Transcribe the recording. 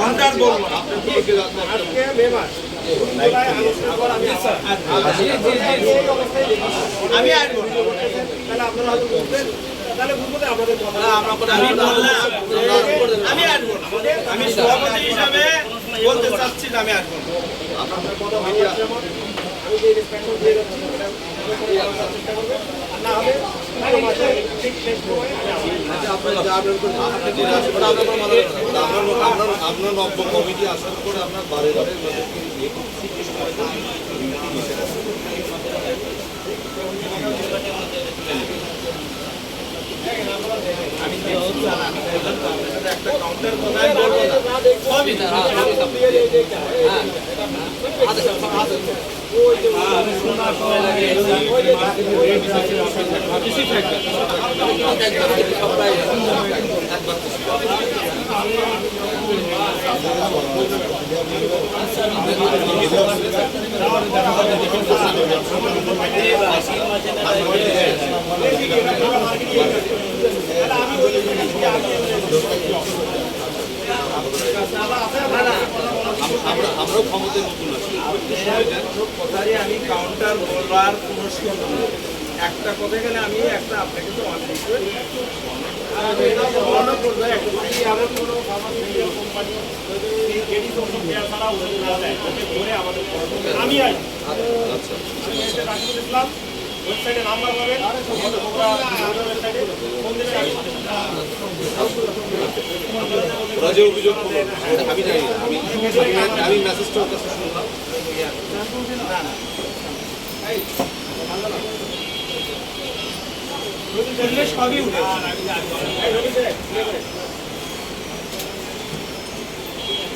ঘণ্টার বলব আজকে মে মাস জুলাই আগস্টের পর আমি আসব না। তাহলে আপনারা হয়তো বুঝবেন তাহলে বুঝব আমাদের আমি আসব সভাপতি হিসাবে বলতে চাচ্ছি যে আমি আসব না আমি যে দিয়ে যাচ্ছি না হবে ঠিক শেষ। আপনার নব্য কমিটি আসার পরে আপনার বারে একটা কাউন্টার কথা আমি বলব না সবই আমি আমরা আমরাও ক্ষমতায় নতুন আছি কথারই আমি কাউন্টার বলার কোনো। একটা কথা গেলে আমি একটা আপনাকে তো অনেক আমি আসব আচ্ছা। ইসলাম ওয়েবসাইটে নাম্বার পাবেন ওয়েবসাইটে ফোন দেবেন যে অভিযোগ আমি জানি আমি- আমি মেসেজটা ওর কাছে শুনলাম। সবই উঠে